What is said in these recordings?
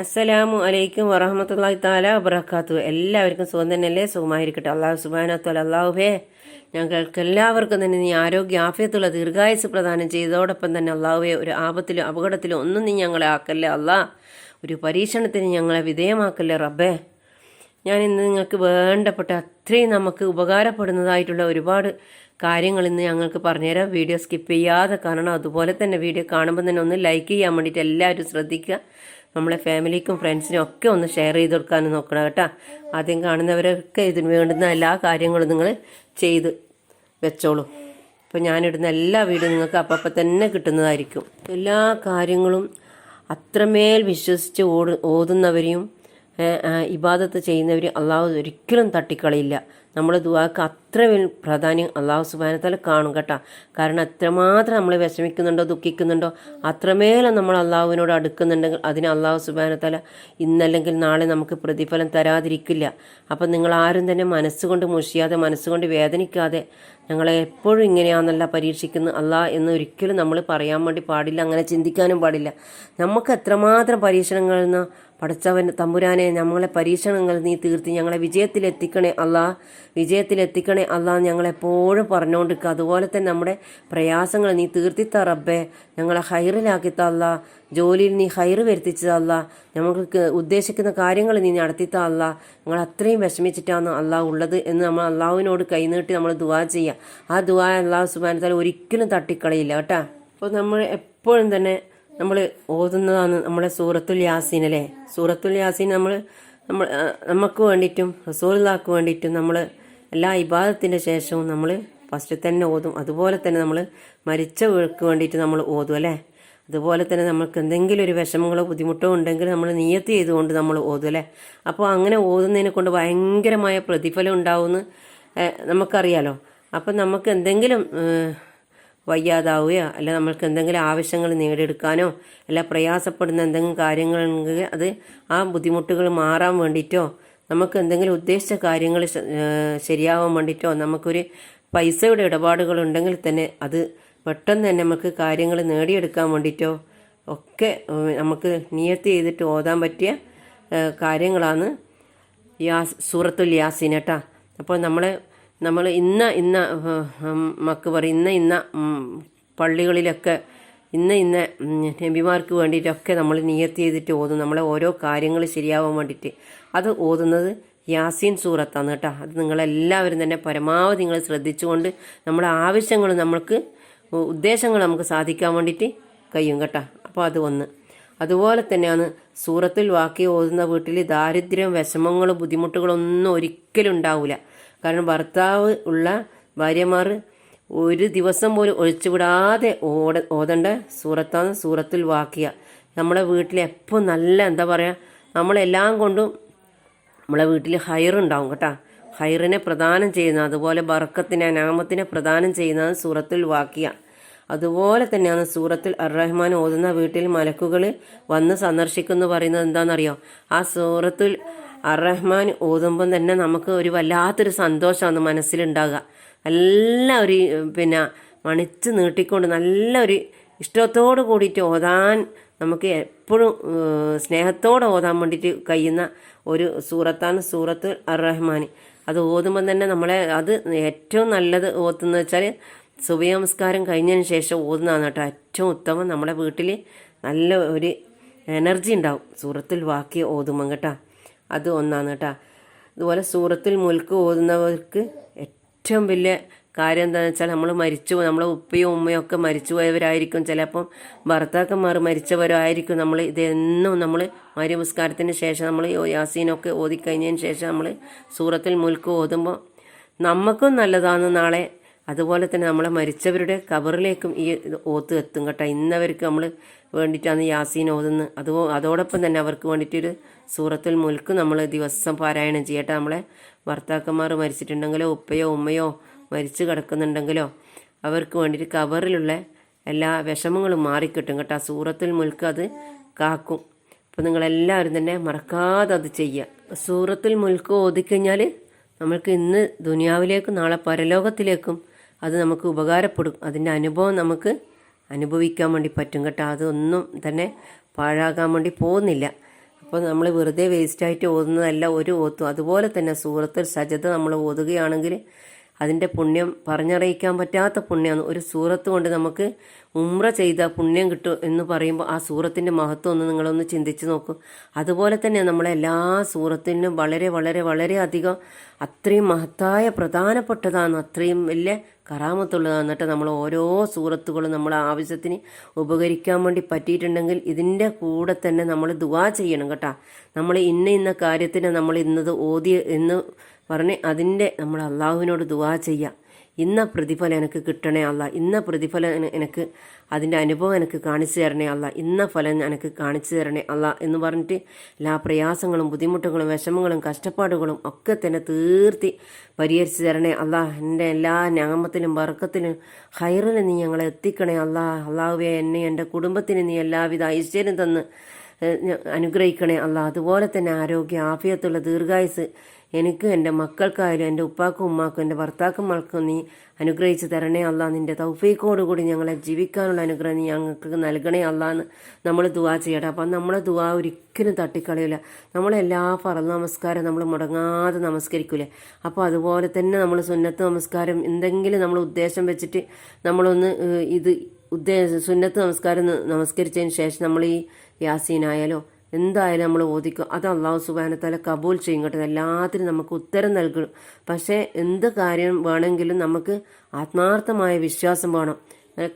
അസ്സലാമു അലൈക്കും വറഹമത്തല്ലാഹി താല വബറകാത്തു. എല്ലാവർക്കും സുഖം തന്നെയല്ലേ? സുഖമായിരിക്കട്ടെ. അള്ളാഹു സുബാനത്തോല അള്ളാഹുബേ ഞങ്ങൾക്ക് എല്ലാവർക്കും തന്നെ നീ ആരോഗ്യ ആഫിയത്തുള്ള ദീർഘായുസ് പ്രദാനം ചെയ്തതോടൊപ്പം തന്നെ അള്ളാഹുവെ ഒരു ആപത്തിലും അപകടത്തിലും ഒന്നും നീ ഞങ്ങളെ ആക്കല്ലേ അള്ളാ? ഒരു പരീക്ഷണത്തിന് ഞങ്ങളെ വിധേയമാക്കല്ലേ റബ്ബേ? ഞാൻ ഇന്ന് നിങ്ങൾക്ക് വേണ്ടപ്പെട്ട അത്രയും നമുക്ക് ഉപകാരപ്പെടുന്നതായിട്ടുള്ള ഒരുപാട് കാര്യങ്ങൾ ഇന്ന് ഞങ്ങൾക്ക് പറഞ്ഞുതരാം. വീഡിയോ സ്കിപ്പ് ചെയ്യാതെ കാണണം. അതുപോലെ തന്നെ വീഡിയോ കാണുമ്പോൾ തന്നെ ഒന്ന് ലൈക്ക് ചെയ്യാൻ വേണ്ടിയിട്ട് എല്ലാവരും ശ്രദ്ധിക്കുക. നമ്മളെ ഫാമിലിക്കും ഫ്രണ്ട്സിനും ഒക്കെ ഒന്ന് ഷെയർ ചെയ്ത് കൊടുക്കാനും നോക്കണം കേട്ടോ. ആദ്യം കാണുന്നവരൊക്കെ ഇതിന് വേണ്ടുന്ന എല്ലാ കാര്യങ്ങളും നിങ്ങൾ ചെയ്ത് വെച്ചോളൂ. അപ്പോൾ ഞാനിടുന്ന എല്ലാ വീടും നിങ്ങൾക്ക് അപ്പം തന്നെ കിട്ടുന്നതായിരിക്കും. എല്ലാ കാര്യങ്ങളും അത്രമേൽ വിശ്വസിച്ച് ഓട് ഓതുന്നവരെയും ഇബാദത്ത് ചെയ്യുന്നവർ അള്ളാഹു ഒരിക്കലും തട്ടിക്കളയില്ല. നമ്മുടെ ദുവാക്ക് അത്ര പ്രാധാന്യം അള്ളാഹു സുബാനത്താൽ കാണും കേട്ടോ. കാരണം എത്രമാത്രം നമ്മൾ വിഷമിക്കുന്നുണ്ടോ ദുഃഖിക്കുന്നുണ്ടോ അത്രമേലും നമ്മൾ അള്ളാഹുവിനോട് അടുക്കുന്നുണ്ടെങ്കിൽ അതിന് അള്ളാഹു സുബാനത്താല ഇന്നല്ലെങ്കിൽ നാളെ നമുക്ക് പ്രതിഫലം തരാതിരിക്കില്ല. അപ്പം നിങ്ങൾ ആരും തന്നെ മനസ്സുകൊണ്ട് മുഷിയാതെ മനസ്സുകൊണ്ട് വേദനിക്കാതെ ഞങ്ങളെ എപ്പോഴും ഇങ്ങനെയാണെന്നല്ല പരീക്ഷിക്കുന്നു അല്ലാ എന്ന് ഒരിക്കലും നമ്മൾ പറയാൻ വേണ്ടി പാടില്ല അങ്ങനെ ചിന്തിക്കാനും പാടില്ല. നമുക്ക് എത്രമാത്രം പരീക്ഷണങ്ങളിൽ നിന്ന് പടച്ചവൻ തമ്പുരാനെ ഞങ്ങളെ പരീക്ഷണങ്ങൾ നീ തീർത്തി ഞങ്ങളെ വിജയത്തിലെത്തിക്കണേ അല്ലാ. വിജയത്തിലെത്തിക്കണേ അല്ലാ ഞങ്ങളെപ്പോഴും പറഞ്ഞുകൊണ്ടിരിക്കുക. അതുപോലെ തന്നെ നമ്മുടെ പ്രയാസങ്ങൾ നീ തീർത്തിത്ത റബ്ബേ. ഞങ്ങളെ ഹൈറിലാക്കി തല്ല ജോലിയിൽ നീ ഹൈറ് വരുത്തിച്ചതല്ല ഞങ്ങൾക്ക് ഉദ്ദേശിക്കുന്ന കാര്യങ്ങൾ നീ നടത്തി തല്ല ഞങ്ങൾ അത്രയും വിഷമിച്ചിട്ടാണ് അള്ളാഹ് ഉള്ളത് എന്ന് നമ്മൾ അള്ളാഹുവിനോട് കൈനീട്ടി നമ്മൾ ദുവാ ചെയ്യുക. ആ ദുവാ അള്ളാഹു സുബാനത്താൽ ഒരിക്കലും തട്ടിക്കളയില്ല കേട്ടോ. അപ്പോൾ നമ്മൾ എപ്പോഴും തന്നെ നമ്മൾ ഓതുന്നതാണ് നമ്മുടെ സൂറത്തുൽ യാസീൻ അല്ലേ? സൂറത്തുൽ യാസീൻ നമ്മൾ നമ്മൾ നമുക്ക് വേണ്ടിയിട്ടും റസൂലുള്ളാക്ക് വേണ്ടിയിട്ടും നമ്മൾ എല്ലാ ഇബാദത്തിന്റെ ശേഷവും നമ്മൾ ഫസ്റ്റ് തന്നെ ഓതും. അതുപോലെ തന്നെ നമ്മൾ മരിച്ചവർക്ക് വേണ്ടിയിട്ട് നമ്മൾ ഓതും അല്ലേ? അതുപോലെ തന്നെ നമുക്ക് എന്തെങ്കിലും ഒരു വിഷമങ്ങളോ ബുദ്ധിമുട്ടോ ഉണ്ടെങ്കിൽ നമ്മൾ നിയത്ത് ചെയ്തുകൊണ്ട് നമ്മൾ ഓതും അല്ലേ? അപ്പോൾ അങ്ങനെ ഓതുന്നതിനെ കൊണ്ട് ഭയങ്കരമായ പ്രതിഫലം ഉണ്ടാവുമെന്ന് നമുക്കറിയാലോ. അപ്പം നമുക്ക് എന്തെങ്കിലും വയ്യാതാവുകയോ അല്ല നമ്മൾക്ക് എന്തെങ്കിലും ആവശ്യങ്ങൾ നേടിയെടുക്കാനോ അല്ല പ്രയാസപ്പെടുന്ന എന്തെങ്കിലും കാര്യങ്ങളുണ്ടെങ്കിൽ അത് ആ ബുദ്ധിമുട്ടുകൾ മാറാൻ വേണ്ടിയിട്ടോ നമുക്ക് എന്തെങ്കിലും ഉദ്ദേശിച്ച കാര്യങ്ങൾ ശരിയാവാൻ വേണ്ടിയിട്ടോ നമുക്കൊരു പൈസയുടെ ഇടപാടുകൾ ഉണ്ടെങ്കിൽ തന്നെ അത് പെട്ടെന്ന് തന്നെ നമുക്ക് കാര്യങ്ങൾ നേടിയെടുക്കാൻ വേണ്ടിയിട്ടോ ഒക്കെ നമുക്ക് നിയത്ത് ചെയ്തിട്ട് ഓതാൻ പറ്റിയ കാര്യങ്ങളാണ് യാസ് സൂറത്തുൽ യാസീൻ അപ്പോൾ നമ്മൾ നമ്മൾ ഇന്ന ഇന്ന മക്ക് പറയും ഇന്ന ഇന്ന പള്ളികളിലൊക്കെ ഇന്ന ഇന്ന നബിമാർക്ക് വേണ്ടിയിട്ടൊക്കെ നമ്മൾ നിയത്ത് ചെയ്തിട്ട് ഓതും. നമ്മളെ ഓരോ കാര്യങ്ങൾ ശരിയാവാൻ വേണ്ടിയിട്ട്. അത് ഓതുന്നത് യാസീൻ സൂറത്താണ് കേട്ടോ. അത് നിങ്ങളെല്ലാവരും തന്നെ പരമാവധി നിങ്ങൾ ശ്രദ്ധിച്ചുകൊണ്ട് നമ്മുടെ ആവശ്യങ്ങൾ നമ്മൾക്ക് ഉദ്ദേശങ്ങൾ നമുക്ക് സാധിക്കാൻ വേണ്ടിയിട്ട് കഴിയും കേട്ടോ. അപ്പോൾ അത് ഒന്ന്. അതുപോലെ തന്നെയാണ് സൂറത്തിൽ വാക്കി ഓതുന്ന വീട്ടിൽ ദാരിദ്ര്യം വിഷമങ്ങളും ബുദ്ധിമുട്ടുകളൊന്നും ഒരിക്കലും ഉണ്ടാവില്ല കാരണം ഭർത്താവ് ഉള്ള ഭാര്യമാർ ഒരു ദിവസം പോലും ഒഴിച്ചുവിടാതെ ഓട ഓതേണ്ട സൂറത്താണ് സൂറത്തിൽ വാക്കിയ. നമ്മുടെ വീട്ടിൽ എപ്പോൾ നല്ല എന്താ പറയുക നമ്മളെല്ലാം കൊണ്ടും നമ്മളെ വീട്ടിൽ ഹൈറുണ്ടാവും കേട്ടോ. ഹൈറിനെ പ്രദാനം ചെയ്യുന്ന അതുപോലെ ബർക്കത്തിനെ നാമത്തിനെ പ്രദാനം ചെയ്യുന്നത് സൂറത്തുൽ വാക്കിയ. അതുപോലെ തന്നെയാണ് സൂറത്തിൽ അറഹ്മാൻ ഓതുന്ന വീട്ടിൽ മലക്കുകൾ വന്ന് സന്ദർശിക്കുന്നു പറയുന്നത് എന്താണെന്നറിയോ? ആ സൂറത്തിൽ അറഹ്മാൻ ഓതുമ്പം തന്നെ നമുക്ക് ഒരു വല്ലാത്തൊരു സന്തോഷമാണ് മനസ്സിലുണ്ടാകുക. നല്ല ഒരു പിന്നെ മണിച്ച് നീട്ടിക്കൊണ്ട് നല്ല ഒരു ഇഷ്ടത്തോട് കൂടിയിട്ട് ഓതാൻ നമുക്ക് എപ്പോഴും സ്നേഹത്തോടെ ഓതാൻ വേണ്ടിയിട്ട് കഴിയുന്ന ഒരു സൂറത്താണ് സൂറത്ത് അറഹ്മാൻ അത് ഓതുമ്പം തന്നെ നമ്മളെ അത് ഏറ്റവും നല്ലത് ഓത്തുന്നു വെച്ചാൽ സുബഹി നമസ്കാരം കഴിഞ്ഞതിന് ശേഷം ഓതുന്നതാണ് കേട്ടോ. ഏറ്റവും ഉത്തമം നമ്മുടെ വീട്ടിൽ നല്ല ഒരു എനർജി ഉണ്ടാവും. സൂറത്തിൽ വാക്കി ഓതുമ്പം കേട്ടോ. അത് ഒന്നാണ് കേട്ടോ. അതുപോലെ സൂറത്തിൽ മുൽക്ക് ഓതുന്നവർക്ക് ഏറ്റവും വലിയ കാര്യം എന്താണെന്ന് വെച്ചാൽ നമ്മൾ മരിച്ചു നമ്മളെ ഉപ്പയും ഉമ്മയും ഒക്കെ മരിച്ചു പോയവരായിരിക്കും. ചിലപ്പം ഭർത്താക്കന്മാർ മരിച്ചവരായിരിക്കും നമ്മൾ ഇതെന്നും നമ്മൾ മര്യപുസ്കാരത്തിന് ശേഷം നമ്മൾ യാസീനൊക്കെ ഓതിക്കഴിഞ്ഞതിന് ശേഷം നമ്മൾ സൂറത്തിൽ മുൽക്ക് ഓതുമ്പോൾ നമുക്കും നല്ലതാണ് നാളെ അതുപോലെ തന്നെ നമ്മളെ മരിച്ചവരുടെ കബറിലേക്കും ഈ ഓത്ത് എത്തും കേട്ടോ. ഇന്നവർക്ക് നമ്മൾ വേണ്ടിയിട്ടാണ് യാസീൻ ഓതുന്നത്. അത് അതോടൊപ്പം തന്നെ അവർക്ക് വേണ്ടിയിട്ടൊരു സൂറത്തുൽ മുൽക്ക് നമ്മൾ ദിവസം പാരായണം ചെയ്യട്ടെ നമ്മളെ ഭർത്താക്കന്മാർ മരിച്ചിട്ടുണ്ടെങ്കിലോ ഉപ്പയോ ഉമ്മയോ മരിച്ചു കിടക്കുന്നുണ്ടെങ്കിലോ അവർക്ക് വേണ്ടിയിട്ട് കബറിലുള്ള എല്ലാ വിഷമങ്ങളും മാറിക്കിട്ടും കേട്ടോ. ആ സൂറത്തുൽ മുൽക്ക് അത് കാക്കും. അപ്പോൾ നിങ്ങളെല്ലാവരും തന്നെ മറക്കാതെ അത് ചെയ്യുക. സൂറത്തുൽ മുൽക്ക് ഓതിക്കഴിഞ്ഞാൽ നമ്മൾക്ക് ഇന്ന് ദുനിയാവിലേക്കും നാളെ പരലോകത്തിലേക്കും അത് നമുക്ക് ഉപകാരപ്പെടും. അതിന്റെ അനുഭവം നമുക്ക് അനുഭവിക്കാൻ വേണ്ടി പറ്റും കേട്ടോ. അതൊന്നും തന്നെ പാഴാകാൻ വേണ്ടി പോകുന്നില്ല. അപ്പോൾ നമ്മൾ വെറുതെ വേസ്റ്റായിട്ട് ഓതുന്നതല്ല ഒരു ഓത്തും. അതുപോലെ തന്നെ സൂറത്തിൽ സജത നമ്മൾ ഓതുകയാണെങ്കിൽ അതിന്റെ പുണ്യം പറഞ്ഞറിയിക്കാൻ പറ്റാത്ത പുണ്യമാണ്. ഒരു സൂറത്ത് കൊണ്ട് നമുക്ക് ഉമ്ര ചെയ്ത പുണ്യം കിട്ടും എന്ന് പറയുമ്പോൾ ആ സൂറത്തിന്റെ മഹത്വം ഒന്ന് നിങ്ങളൊന്ന് ചിന്തിച്ച് നോക്കും. അതുപോലെ തന്നെ നമ്മളെ എല്ലാ സൂറത്തിനും വളരെ വളരെ വളരെ അധികം അത്രയും മഹത്തായ പ്രധാനപ്പെട്ടതാണ് അത്രയും വലിയ കറാമത്തുള്ളതാണ് എന്നിട്ട് നമ്മൾ ഓരോ സൂറത്തുകളും നമ്മൾ ആവശ്യത്തിന് ഉപകരിക്കാൻ വേണ്ടി പറ്റിയിട്ടുണ്ടെങ്കിൽ ഇതിന്റെ കൂടെ തന്നെ നമ്മൾ ദുവാ ചെയ്യണം കേട്ടോ. നമ്മൾ ഇന്ന ഇന്ന കാര്യത്തിന് നമ്മൾ ഇന്നത് ഓതി എന്ന് പറഞ്ഞ് അതിന്റെ നമ്മൾ അള്ളാഹുവിനോട് ദുവാ ചെയ്യാം. ഇന്ന പ്രതിഫലം എനിക്ക് കിട്ടണേ അല്ല. ഇന്ന പ്രതിഫലം എനിക്ക് അതിന്റെ അനുഭവം എനിക്ക് കാണിച്ചു തരണേ അല്ല. ഇന്ന ഫലം എനിക്ക് കാണിച്ചു തരണേ അല്ല എന്ന് പറഞ്ഞിട്ട് എല്ലാ പ്രയാസങ്ങളും ബുദ്ധിമുട്ടുകളും വിഷമങ്ങളും കഷ്ടപ്പാടുകളും ഒക്കെ തന്നെ തീർത്തി പരിഹരിച്ചു തരണേ അല്ല. എന്റെ എല്ലാ ഞാമത്തിലും വർക്കത്തിലും ഹൈറിലും നീ ഞങ്ങളെ എത്തിക്കണേ അല്ല. അള്ളാഹുവെ എന്നെ എന്റെ കുടുംബത്തിന് നീ എല്ലാവിധ ഐശ്വര്യം തന്ന് അനുഗ്രഹിക്കണേ അല്ല അതുപോലെ തന്നെ ആരോഗ്യ ആഫിയത്തുള്ള ദീർഘായുസ് എനിക്ക് എന്റെ മക്കൾക്കായാലും എന്റെ ഉപ്പാക്കും ഉമ്മാക്കും എന്റെ ഭർത്താക്കന്മാർക്കും നീ അനുഗ്രഹിച്ച് തരണേ അല്ല നിന്റെ തൗഫീക്കോടുകൂടി ഞങ്ങളെ ജീവിക്കാനുള്ള അനുഗ്രഹം നീ ഞങ്ങൾക്ക് നൽകണേ അല്ല എന്ന് നമ്മൾ ദുവാ ചെയ്യട്ടെ അപ്പം നമ്മളെ ദുവാ ഒരിക്കലും തട്ടിക്കളയില്ല നമ്മളെല്ലാ ഫറൽ നമസ്കാരം നമ്മൾ മുടങ്ങാതെ നമസ്കരിക്കൂലേ. അപ്പോൾ അതുപോലെ തന്നെ നമ്മൾ സുന്നത്ത് നമസ്കാരം എന്തെങ്കിലും നമ്മൾ ഉദ്ദേശം വെച്ചിട്ട് നമ്മളൊന്ന് ഇത് ഉദ്ദേശ സുന്നത്ത് നമസ്കാരം നമസ്കരിച്ചതിന് ശേഷം നമ്മൾ ഈ യാസീനായാലോ എന്തായാലും നമ്മൾ ഓദിക്കും. അത് അള്ളാഹു സുബാനത്താല കബൂൽ ചെയ്യും കേട്ടോ. എല്ലാത്തിനും നമുക്ക് ഉത്തരം നൽകണം പക്ഷേ എന്ത് കാര്യം വേണമെങ്കിലും നമുക്ക് ആത്മാർത്ഥമായ വിശ്വാസം വേണം.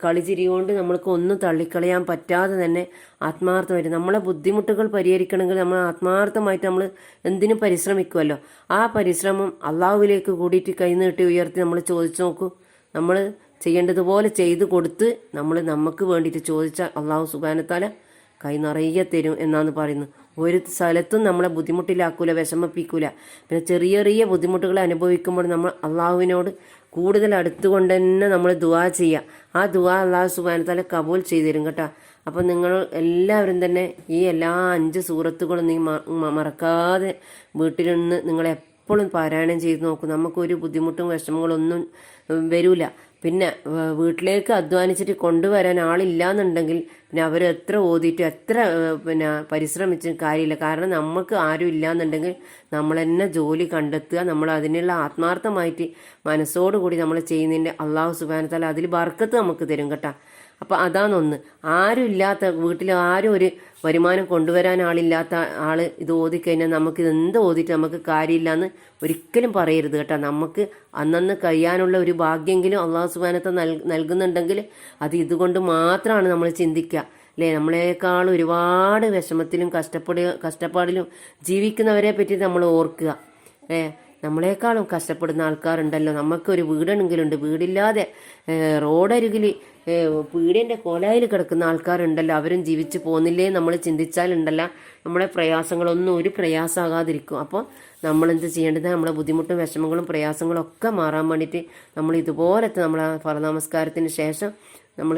കളിചിരി കൊണ്ട് നമ്മൾക്ക് ഒന്നും തള്ളിക്കളയാൻ പറ്റാതെ തന്നെ ആത്മാർത്ഥമായിട്ട് നമ്മളെ ബുദ്ധിമുട്ടുകൾ പരിഹരിക്കണമെങ്കിൽ നമ്മൾ ആത്മാർത്ഥമായിട്ട് നമ്മൾ എന്തിനും പരിശ്രമിക്കുമല്ലോ ആ പരിശ്രമം അള്ളാഹുവിലേക്ക് കൂടിയിട്ട് കൈനീട്ടി ഉയർത്തി നമ്മൾ ചോദിച്ചു നോക്കൂ. നമ്മൾ ചെയ്യേണ്ടതുപോലെ ചെയ്തു കൊടുത്ത് നമ്മൾ നമുക്ക് വേണ്ടിയിട്ട് ചോദിച്ചാൽ അള്ളാഹു സുബാനത്താല കൈ നിറയെ തരും എന്നാണ് പറയുന്നത്. ഒരു സ്ഥലത്തും നമ്മളെ ബുദ്ധിമുട്ടിലാക്കൂല വിഷമിപ്പിക്കൂല. പിന്നെ ചെറിയ ചെറിയ ബുദ്ധിമുട്ടുകൾ അനുഭവിക്കുമ്പോൾ നമ്മൾ അള്ളാഹുവിനോട് കൂടുതൽ അടുത്തുകൊണ്ട് തന്നെ നമ്മൾ ദുവാ ചെയ്യുക ആ ദുവാ അള്ളാഹു സുബാനത്താല കബൂൽ ചെയ്തു തരും കേട്ടോ. അപ്പം നിങ്ങൾ എല്ലാവരും തന്നെ ഈ എല്ലാ അഞ്ച് സൂറത്തുകളും നീ മറക്കാതെ വീട്ടിൽ നിന്ന് നിങ്ങൾ എപ്പോഴും പാരായണം ചെയ്ത് നോക്കും. നമുക്കൊരു ബുദ്ധിമുട്ടും വിഷമങ്ങളൊന്നും ഉം, വരൂല. പിന്നെ വീട്ടിലേക്ക് അധ്വാനിച്ചിട്ട് കൊണ്ടുവരാൻ ആളില്ലാന്നുണ്ടെങ്കിൽ പിന്നെ അവർ എത്ര ഓതിയിട്ട് എത്ര പിന്നെ പരിശ്രമിച്ചും കാര്യമില്ല. കാരണം നമുക്ക് ആരും ഇല്ലാന്നുണ്ടെങ്കിൽ നമ്മൾ തന്നെ ജോലി കണ്ടെത്തുക നമ്മൾ അതിനുള്ള ആത്മാർത്ഥമായിട്ട് മനസ്സോടുകൂടി നമ്മൾ ചെയ്യുന്നതിന്റെ അള്ളാഹു സുബാനത്താൽ അതിൽ ബർക്കത്ത് നമുക്ക് തരും കേട്ടോ. അപ്പം അതാണൊന്ന്. ആരും ഇല്ലാത്ത വീട്ടിൽ ആരും ഒരു വരുമാനം കൊണ്ടുവരാൻ ആളില്ലാത്ത ആൾ ഇത് ഓതിക്കഴിഞ്ഞാൽ നമുക്ക് ഇത് എന്ത് ഓതിട്ട് നമുക്ക് കാര്യമില്ല എന്ന് ഒരിക്കലും പറയരുത് കേട്ടോ. നമുക്ക് അന്നന്ന് കഴിയാനുള്ള ഒരു ഭാഗ്യമെങ്കിലും അള്ളാഹു സുബാനത്തെ നൽ നൽകുന്നുണ്ടെങ്കിൽ അത് ഇതുകൊണ്ട് മാത്രമാണ് നമ്മൾ ചിന്തിക്കുക അല്ലേ? നമ്മളെക്കാൾ ഒരുപാട് വിഷമത്തിലും കഷ്ടപ്പെടുക കഷ്ടപ്പാടിലും ജീവിക്കുന്നവരെ പറ്റി നമ്മൾ ഓർക്കുക. ഏ? നമ്മളെക്കാളും കഷ്ടപ്പെടുന്ന ആൾക്കാരുണ്ടല്ലോ. നമുക്കൊരു വീടെങ്കിലും ഉണ്ട് വീടില്ലാതെ റോഡരികിൽ പീടിയന്റെ കോലായിൽ കിടക്കുന്ന ആൾക്കാരുണ്ടല്ലോ. അവരും ജീവിച്ചു പോകുന്നില്ലേ നമ്മൾ ചിന്തിച്ചാലുണ്ടല്ലോ. നമ്മുടെ പ്രയാസങ്ങളൊന്നും ഒരു പ്രയാസമാകാതിരിക്കും. അപ്പോൾ നമ്മൾ എന്ത് ചെയ്യേണ്ടത്? നമ്മളെ ബുദ്ധിമുട്ടും വിഷമങ്ങളും പ്രയാസങ്ങളും ഒക്കെ മാറാൻ വേണ്ടിയിട്ട് നമ്മൾ ഇതുപോലത്തെ നമ്മളെ ഫലനമസ്കാരത്തിന് ശേഷം നമ്മൾ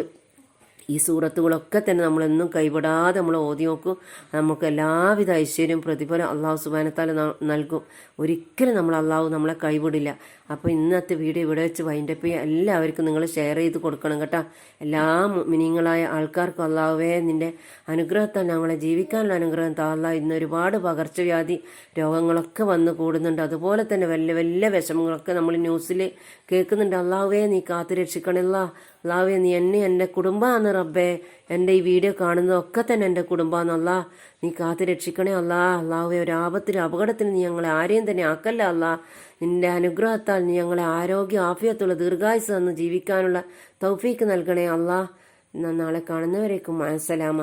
ഈ സൂറത്തുകളൊക്കെ തന്നെ നമ്മളെന്നും കൈവിടാതെ നമ്മൾ ഓതി നോക്കും. നമുക്ക് എല്ലാവിധ ഐശ്വര്യം പ്രതിഫലം അള്ളാഹു സുബാനത്താൽ നൽകും. ഒരിക്കലും നമ്മൾ അള്ളാഹു നമ്മളെ കൈവിടില്ല. അപ്പോൾ ഇന്നത്തെ വീഡിയോ ഇവിടെ വെച്ച് വൈൻഡപ്പ് ചെയ്യുക എല്ലാവർക്കും നിങ്ങൾ ഷെയർ ചെയ്ത് കൊടുക്കണം കേട്ടോ. എല്ലാ മിനിങ്ങളായ ആൾക്കാർക്കും അള്ളാവേ നിന്റെ അനുഗ്രഹത്താൽ ഞങ്ങളെ ജീവിക്കാനുള്ള അനുഗ്രഹം താള്ള ഇന്ന് ഒരുപാട് പകർച്ചവ്യാധി രോഗങ്ങളൊക്കെ വന്ന് കൂടുന്നുണ്ട്. അതുപോലെ തന്നെ വലിയ വലിയ വിഷമങ്ങളൊക്കെ നമ്മൾ ന്യൂസിൽ കേൾക്കുന്നുണ്ട്. അള്ളാവേ നീ കാത്തു രക്ഷിക്കണില്ല അള്ളാവേ നീ എന്നെ എന്റെ കുടുംബമാണ് റബ്ബേ. എന്റെ ഈ വീഡിയോ കാണുന്നതൊക്കെ തന്നെ എന്റെ കുടുംബമാണെന്നല്ല നീ കാത്തു രക്ഷിക്കണേ അല്ലാ അള്ളാവേ ഒരു ആപത്തിന് അപകടത്തിന് നീ ഞങ്ങളെ ആരെയും തന്നെ ആക്കല്ല അല്ലാ നിന്റെ അനുഗ്രഹത്താൽ നീ ഞങ്ങളെ ആരോഗ്യ ആഫിയത്തുള്ള ദീർഘായുസ് തന്ന് ജീവിക്കാനുള്ള തൗഫീക്ക് നൽകണേ അള്ളാഹ് നാളെ കാണുന്നവരേക്കും മനസ്സലാമ